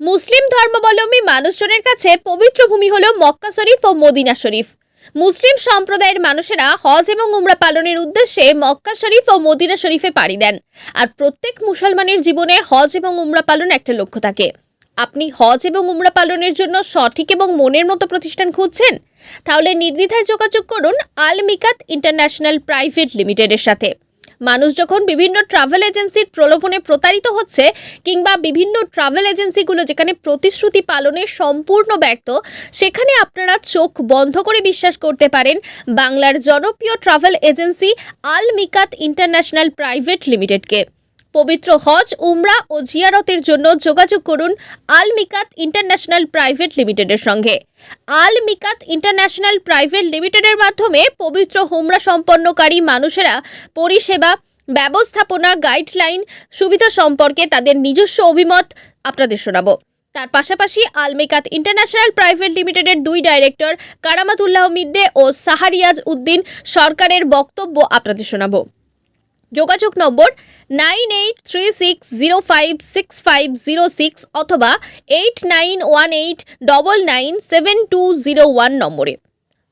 মুসলিম ধর্মাবলম্বী মানুষজনের কাছে পবিত্র ভূমি হল মক্কা শরীফ ও মদিনা শরীফ। মুসলিম সম্প্রদায়ের মানুষেরা হজ এবং উমরা পালনের উদ্দেশ্যে মক্কা শরীফ ও মদিনা শরীফে পাড়ি দেন। আর প্রত্যেক মুসলমানের জীবনে হজ এবং উমরা পালন একটা লক্ষ্য থাকে। আপনি হজ এবং উমরা পালনের জন্য সঠিক এবং মনের মতো প্রতিষ্ঠান খুঁজছেন? তাহলে নির্দ্বিধায় যোগাযোগ করুন আল মিকাত ইন্টারন্যাশনাল প্রাইভেট লিমিটেডের সাথে। মানুষ যখন বিভিন্ন ট্রাভেল এজেন্সির প্রলোভনে প্রতারিত হচ্ছে কিংবা বিভিন্ন ট্রাভেল এজেন্সিগুলো যেখানে প্রতিশ্রুতি পালনে সম্পূর্ণ ব্যর্থ, সেখানে আপনারা চোখ বন্ধ করে বিশ্বাস করতে পারেন বাংলার জনপ্রিয় travel agency Al Mikat international private লিমিটেডকে পবিত্র হজ, উমরা ও জিয়ারতের জন্য যোগাযোগ করুন আল মিকাত ইন্টারন্যাশনাল প্রাইভেট লিমিটেডের সঙ্গে। আল মিকাত ইন্টারন্যাশনাল প্রাইভেট লিমিটেডের মাধ্যমে পবিত্র হুমরা সম্পন্নকারী মানুষেরা পরিষেবা, ব্যবস্থাপনা, গাইডলাইন, সুবিধা সম্পর্কে তাদের নিজস্ব অভিমত আপনাদের শোনাবো। তার পাশাপাশি আলমিকাত ইন্টারন্যাশনাল প্রাইভেট লিমিটেডের দুই ডাইরেক্টর কারামাতুল্লাহ মিদ্দে ও সাহারিয়াজ উদ্দিন সরকারের বক্তব্য আপনাদের শোনাবো। যোগাযোগ নম্বর nine eight three six zero five six five zero six অথবা eight nine one eight double nine seven two zero one নম্বরে।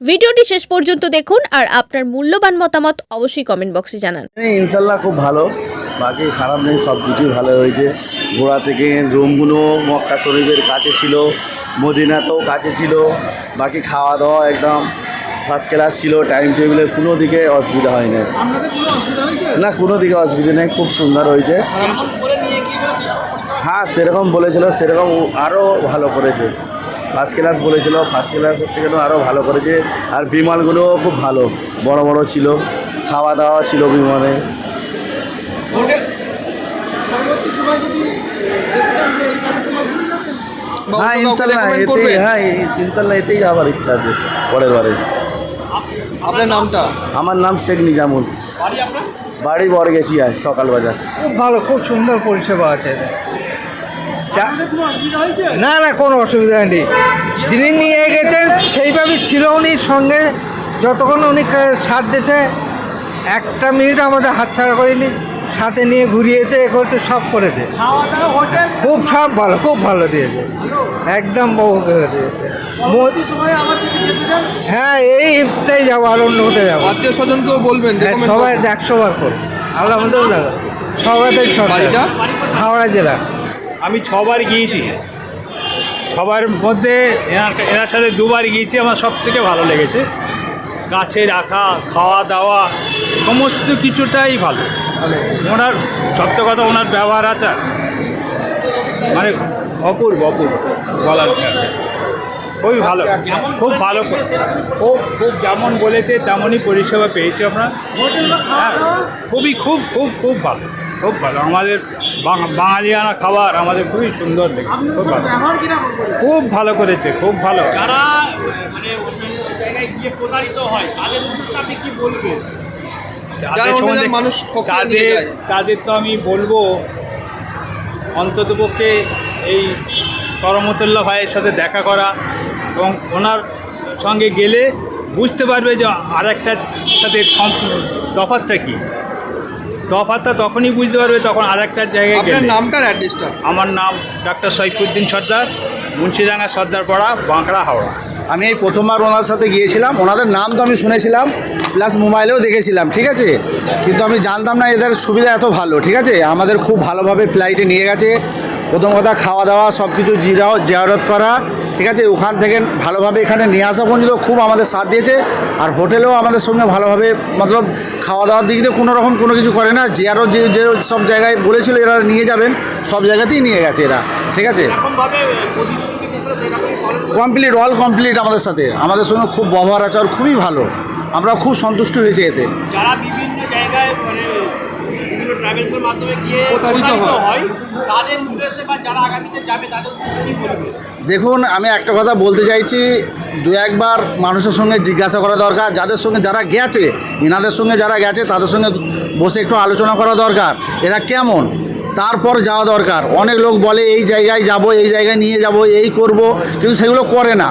ভিডিওটি শেষ পর্যন্ত দেখুন আর আপনার মূল্যবান মতামত অবশ্যই কমেন্ট বক্সে জানান। ইনশাল্লাহ খুব ভালো। বাকি খারাপ নেই, সব কিছুই ভালো হয়েছে। ঘোড়া থেকে রুমগুলো মক্কা শরীফের কাছে ছিল, মদিনাতেও কাছে ছিল। বাকি খাওয়া দাওয়া একদম ফার্স্ট ক্লাস ছিল টাইম টেবিলের কোনো দিকে অসুবিধা হয় না না, কোনো দিকে অসুবিধা নেই, খুব সুন্দর হয়েছে। হ্যাঁ সেরকম বলেছিল, সেরকম আরও ভালো করেছে। ফার্স্ট ক্লাস বলেছিল, ফার্স্ট ক্লাস করতে থেকে আরও ভালো করেছে। আর বিমানগুলোও খুব ভালো, বড় বড় ছিল। খাওয়া দাওয়া ছিল বিমানে হ্যাঁ ইনশাল্লাহ, এতেই হ্যাঁ ইনশাল্লাহ, এতেই যাওয়ার ইচ্ছা আছে, পরের বারে। আপনার নামটা? আমার নাম শেখ নিজামুল। বাড়ি বর বাড়ি বড় গেছি আজ সকালবেলা বাজার খুব ভালো খুব সুন্দর পরিষেবা আছে না না কোনো অসুবিধা নেই যিনি নিয়ে গেছেন সেইভাবে ছিল উনি সঙ্গে। যতক্ষণ উনি সাথ দিয়েছে একটা মিনিট আমাদের হাতছাড়া করেনি। সাথে নিয়ে ঘুরিয়েছে এ করতে সব করেছে। খাওয়া দাওয়া হোটেল খুব সব ভালো খুব ভালো দিয়েছে। একদম বহু দিয়েছে। হ্যাঁ এইটাই যাব আর অন্য কোথায় যাব? আত্মীয় স্বজনকেও বলবেন হ্যাঁ, সবাই। একশো বার করো আলহামদুলিল্লাহ সবাই বাড়িটা? হাওড়া জেলা। আমি ছবার গিয়েছি। সবার মধ্যে এনার এনার সাথে দুবার গিয়েছি আমার সব থেকে ভালো লেগেছে। গাছে রাখা খাওয়া দাওয়া সমস্ত কিছুটাই ভালো। ওনার সত্য কথা ওনার ব্যবহার আচার মানে অপূর্ব অপূর্ব বলার খুবই ভালো খুব ভালো খুব খুব যেমন বলেছে তেমনই পরিষেবা পেয়েছি আমরা। হ্যাঁ খুবই খুব খুব খুব ভালো খুব ভালো। আমাদের বাঙ- বাঙালিয়ানা খাবার আমাদের খুবই সুন্দর লেগেছে খুব ভালো। খুব ভালো করেছে খুব ভালো। যারা মানে জায়গায় গিয়ে প্রতারিত হয় তাদের উদ্দেশ্যে আপনি কি বলবেন? যারা সম্বন্ধে- মানুষ তাদের তাদের তো আমি বলব অন্ততপক্ষে এই করমতুল্লাহ ভাইয়ের সাথে দেখা করা এবং ওনার সঙ্গে গেলে বুঝতে পারবে যে আরেকটার সাথে সম- তফাৎটা কী। তফাৎটা তখনই বুঝতে পারবে তখন আরেকটার জায়গায় আপনার গেলে। নামটার অ্যাড্রেসটা আমার নাম ডাক্তার সৈফুদ্দিন সর্দার মুন্সিডাঙ্গা সর্দারপাড়া বাঁকড়া হাওড়া। আমি এই প্রথমবার ওনার সাথে গিয়েছিলাম। ওনাদের নাম তো আমি শুনেছিলাম প্লাস মোবাইলেও দেখেছিলাম, ঠিক আছে? কিন্তু আমি জানতাম না এদের সুবিধা এত ভালো, ঠিক আছে? আমাদের খুব ভালোভাবে ফ্লাইটে নিয়ে গেছে। প্রথম কথা খাওয়া দাওয়া সব কিছু জিরাও, জিয়ারত করা, ঠিক আছে? ওখান থেকে ভালোভাবে এখানে নিয়ে আসা পর্যন্ত খুব আমাদের সাথ দিয়েছে। আর হোটেলেও আমাদের সঙ্গে ভালোভাবে, মতলব খাওয়া দাওয়ার দিক দিয়ে কোনো রকম কোনো কিছু করে না। জিয়ারত যে যে সব জায়গায় বলেছিল এরা নিয়ে যাবেন, সব জায়গাতেই নিয়ে গেছে এরা, ঠিক আছে? কমপ্লিট অল কমপ্লিট আমাদের সাথে। আমাদের সঙ্গে খুব ব্যবহার আচার খুবই ভালো। আমরা খুব সন্তুষ্ট হয়েছি এতে। যারা বিভিন্ন জায়গায় মানে ট্রাভেলসের মাধ্যমে গিয়ে প্রতারিত প্রতারিত হয়। তাদের উদ্দেশ্যে বা যারা আগামীতে যাবে তাদের উদ্দেশ্যে কি বলবেন দেখুন আমি একটা কথা বলতে চাইছি দু একবার মানুষের সঙ্গে জিজ্ঞাসা করা দরকার যাদের সঙ্গে যারা গেছে এনাদের সঙ্গে যারা গেছে তাদের সঙ্গে বসে একটু আলোচনা করা দরকার। এরা কেমন? তারপর যাওয়া দরকার। অনেক লোক বলে এই জায়গায় যাব এই জায়গায় নিয়ে যাব এই করব। কিন্তু সেগুলো করে না।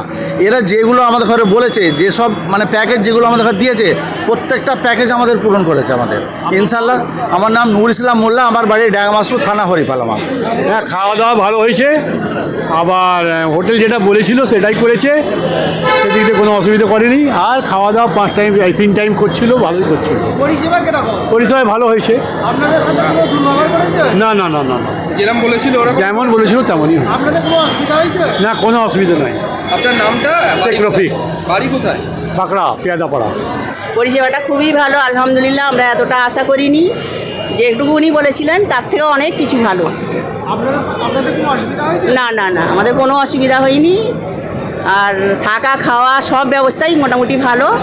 এরা যেগুলো আমাদের ঘরে বলেছে যেসব মানে প্যাকেজ যেগুলো আমাদের ঘরে দিয়েছে প্রত্যেকটা প্যাকেজ আমাদের পূরণ করেছে আমাদের। ইনশাল্লাহ আমার নাম নুর ইসলাম মোল্লা আমার বাড়ি ডাঙ্গামাসপুর থানা হরিপাল আমার। হ্যাঁ খাওয়া দাওয়া ভালো হয়েছে। আবার হোটেল যেটা বলেছিল সেটাই করেছে। সেদিক দিয়ে কোনো অসুবিধা করেনি। আর খাওয়া দাওয়া পাঁচ টাইম এই তিন টাইম করছিল ভালোই করছিল। পরিষেবা ভালো হয়েছে। না না না না না। যেরকম বলেছিল ওরা যেমন বলেছিল তেমনই হয়েছে। আপনাদের কোনো অসুবিধা হয়েছে? না কোনো অসুবিধা নাই। আপনার নামটা? শেখ রফিক। বাড়ি কোথায়? পাকড়া পেয়াদাপাড়া। পরিষেবাটা খুবই ভালো আলহামদুলিল্লাহ আমরা এতটা আশা করিনি। যে যেটুকু উনি বলেছিলেন তার থেকে অনেক কিছু ভালো। আপনাদের সা- আপনাদের কোনো অসুবিধা হয়েছে? না না না আমাদের কোনো অসুবিধা হয়নি। আর থাকা খাওয়া সব ব্যবস্থাই মোটামুটি ভালো।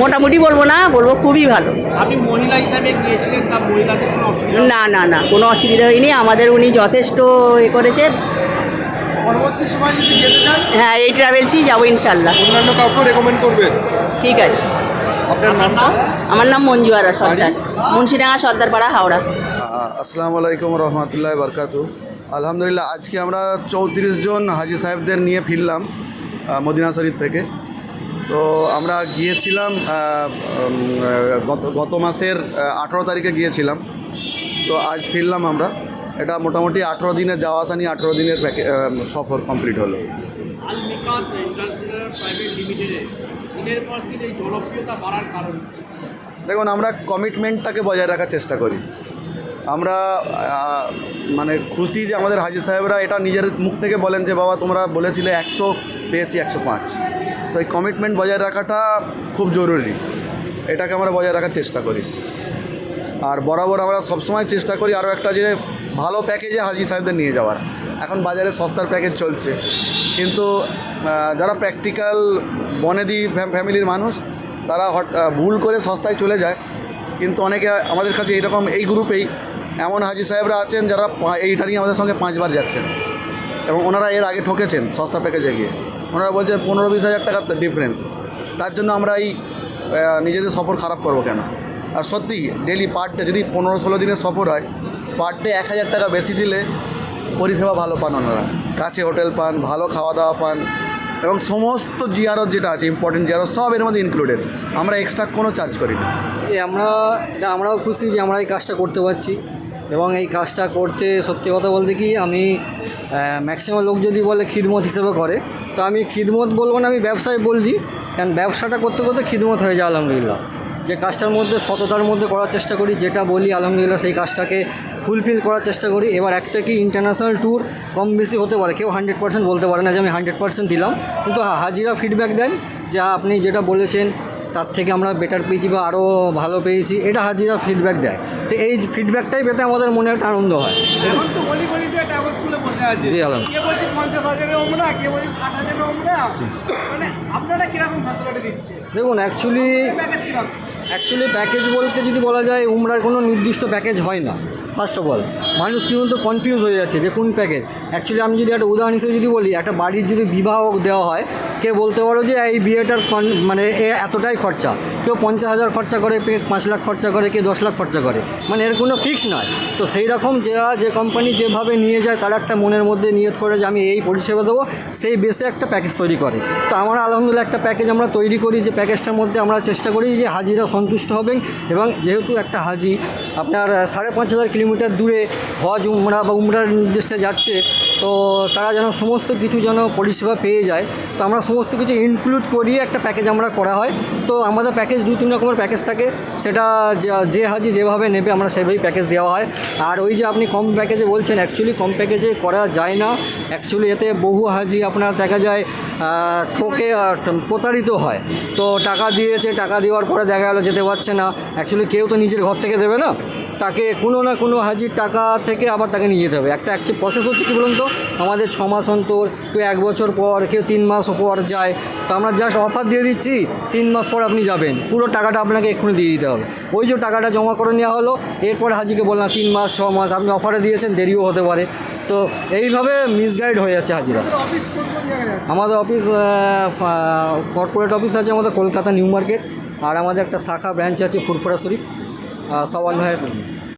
মোটামুটি বলব না বলব খুবই ভালো। আপনি মহিলা হিসাবে গিয়েছিলেন তা মহিলাদের কোনো অসুবিধা? না না না কোনো অসুবিধা হয়নি। আমাদের উনি যথেষ্ট এ করেছে। পরবর্তী সময় যদি যেতে চান? হ্যাঁ এই ট্রাভেলসই যাব ইনশাল্লাহ। অন্যান্য কাউকে রেকমেন্ড করবেন ঠিক আছে। আপনার নামটা আমার নাম মঞ্জু আরা সর্দার মুন্সিডাঙ্গা সর্দারপাড়া হাওড়া। আসসালামু আলাইকুম রহমতুল্লাহ বরকাত আলহামদুলিল্লাহ আজকে আমরা চৌত্রিশ জন হাজি সাহেবদের নিয়ে ফিরলাম মদিনা শরীফ থেকে। তো আমরা গিয়েছিলাম গত মাসের আঠেরো তারিখে গিয়েছিলাম। তো আজ ফিরলাম আমরা। এটা মোটামুটি আঠেরো দিনের যাওয়া আসা নিয়ে আঠেরো দিনের প্যাকে সফর কমপ্লিট হলো। দিন? দেখুন আমরা কমিটমেন্টটাকে বজায় রাখার চেষ্টা করি। আমরা মানে খুশি যে আমাদের হাজি সাহেবরা এটা নিজের মুখ থেকে বলেন যে বাবা তোমরা বলেছিলে একশো পেয়েছি একশো পাঁচ। তো এই কমিটমেন্ট বজায় রাখাটা খুব জরুরি। এটাকে আমরা বজায় রাখার চেষ্টা করি। আর বরাবর আমরা সবসময় চেষ্টা করি আরও একটা যে ভালো প্যাকেজে হাজি সাহেবদের নিয়ে যাওয়ার। এখন বাজারে সস্তার প্যাকেজ চলছে। কিন্তু যারা প্র্যাকটিক্যাল বনেদি ফ্যামিলির মানুষ, তারা ভুল করে সস্তায় চলে যায়। কিন্তু অনেকে আমাদের কাছে এইরকম এই গ্রুপেই এমন হাজি সাহেবরা আছেন যারা এইটা নিয়ে আমাদের সঙ্গে পাঁচবার যাচ্ছেন। এবং ওনারা এর আগে ঠকেছেন সস্তা প্যাকেজে গিয়ে। ওনারা বলছেন পনেরো বিশ হাজার টাকার ডিফারেন্স তার জন্য আমরা এই নিজেদের সফর খারাপ করব কেন? আর সত্যি ডেলি পার ডে যদি পনেরো ষোলো দিনের সফর হয় পার ডে এক হাজার টাকা বেশি দিলে পরিষেবা ভালো পান ওনারা। কাছে হোটেল পান, ভালো খাওয়া দাওয়া পান, এবং সমস্ত জিয়ারত যেটা আছে ইম্পর্টেন্ট জিয়ারত সব এর মধ্যে ইনক্লুডেড আমরা এক্সট্রা কোনো চার্জ করি না। আমরা, এটা আমরাও খুশি যে আমরা এই কাজটা করতে পারছি। এবং এই কাজটা করতে সত্যি কথা বলতে কি, আমি ম্যাক্সিমাম লোক যদি বলে খিদমত হিসেবে করে তো আমি খিদমত বলব না, আমি ব্যবসায় বলছি। কারণ ব্যবসাটা করতে করতে খিদমত হয়ে যায়, আলহামদুলিল্লাহ। যে কাজটার মধ্যে, সততার মধ্যে করার চেষ্টা করি, যেটা বলি, আলহামদুলিল্লাহ সেই কাজটাকে ফুলফিল করার চেষ্টা করি। এবার একটা কি ইন্টারন্যাশনাল ট্যুর কম বেশি হতে পারে, কেউ হান্ড্রেড পার্সেন্ট বলতে পারে না যে আমি হান্ড্রেড পার্সেন্ট দিলাম। কিন্তু হাজিরা ফিডব্যাক দেন, যা আপনি যেটা বলেছেন তার থেকে আমরা বেটার পেয়েছি বা আরও ভালো পেয়েছি এটা হাজিরা ফিডব্যাক দেয়। তো এই ফিডব্যাকটাই পেতে আমাদের মনে একটা আনন্দ হয়। এখন তো গলি গলিতে ট্রাভেল স্কুলে বসে আছে। জি, আলহাম। কে বলছে পঞ্চাশ হাজারে ওমরা কে বলছে ষাট হাজারে ওমরা? মানে আপনারা কীরকম ফ্যাসিলিটি দিচ্ছে? দেখুন অ্যাকচুয়ালি অ্যাকচুয়ালি প্যাকেজ বলতে যদি বলা যায়, উমরার কোনো নির্দিষ্ট প্যাকেজ হয় না। ফার্স্ট অফ অল মানুষ কিন্তু কনফিউজ হয়ে যাচ্ছে যে কোন প্যাকেজ অ্যাকচুয়ালি আমি যদি একটা উদাহরণ হিসেবে যদি বলি, একটা বাড়ির যদি বিবাহ দেওয়া হয় কে বলতে পারো যে এই বিয়েটার কন মানে এ এতটাই খরচা। কেউ পঞ্চাশ হাজার খরচা করে কে পাঁচ লাখ খরচা করে কে দশ লাখ খরচা করে। মানে এর কোনো ফিক্স নয়। তো সেই রকম যারা যে কোম্পানি যেভাবে নিয়ে যায়, তারা একটা মনের মধ্যে নিয়ত করে যে আমি এই পরিষেবা দেবো, সেই বেসে একটা প্যাকেজ তৈরি করে। তো আমরা আলহামদুলিল্লাহ একটা প্যাকেজ আমরা তৈরি করি, যে প্যাকেজটার মধ্যে আমরা চেষ্টা করি যে হাজিরা সন্তুষ্ট হবেন এবং যেহেতু একটা হাজি আপনার সাড়ে পাঁচ হাজার কিলোমিটার দূরে হজ, উমরা বা উমরার নির্দেশটা যাচ্ছে তো তারা যেন সমস্ত কিছু যেন পরিষেবা পেয়ে যায়, তো আমরা সমস্ত কিছু ইনক্লুড করিয়ে একটা প্যাকেজ আমরা করা হয়। তো আমাদের প্যাকেজ দু তিন রকমের প্যাকেজ থাকে, সেটা যে- হাজি যেভাবে নেবে আমরা সেভাবেই প্যাকেজ দেওয়া হয়। আর ওই যে আপনি কম প্যাকেজে বলছেন অ্যাকচুয়ালি কম প্যাকেজে করা যায় না। অ্যাকচুয়ালি এতে বহু হাজি আপনার দেখা যায় ঠকে প্রতারিত হয়। তো টাকা দিয়েছে, টাকা দেওয়ার পরে দেখা গেলো যেতে পারছে না। অ্যাকচুয়ালি কেউ তো নিজের ঘর থেকে দেবে না। তাকে কোনো না কোনো হাজির টাকা থেকে আবার তাকে নিয়ে যেতে হবে। একটা অ্যাকচুয়ালি প্রসেস হচ্ছে কী বলুন তো? আমাদের ছ মাস অন্তর কেউ এক বছর পর কেউ তিন মাস পর যায়। তো আমরা জাস্ট অফার দিয়ে দিচ্ছি তিন মাস পর আপনি যাবেন। পুরো টাকাটা আপনাকে এক্ষুনি দিয়ে দিতে হবে। ওই যে টাকাটা জমা করে নেওয়া হলো এরপর হাজিকে বললাম তিন মাস ছ মাস আপনি অফারে দিয়েছেন দেরিও হতে পারে। তো এইভাবে মিসগাইড হয়ে যাচ্ছে হাজিরা। আমাদের অফিস কর্পোরেট অফিস আছে? আমাদের কলকাতা নিউ মার্কেট আর আমাদের একটা শাখা ব্রাঞ্চ আছে ফুরফুরা শরীফ। সাওয়ান ভাইয়ের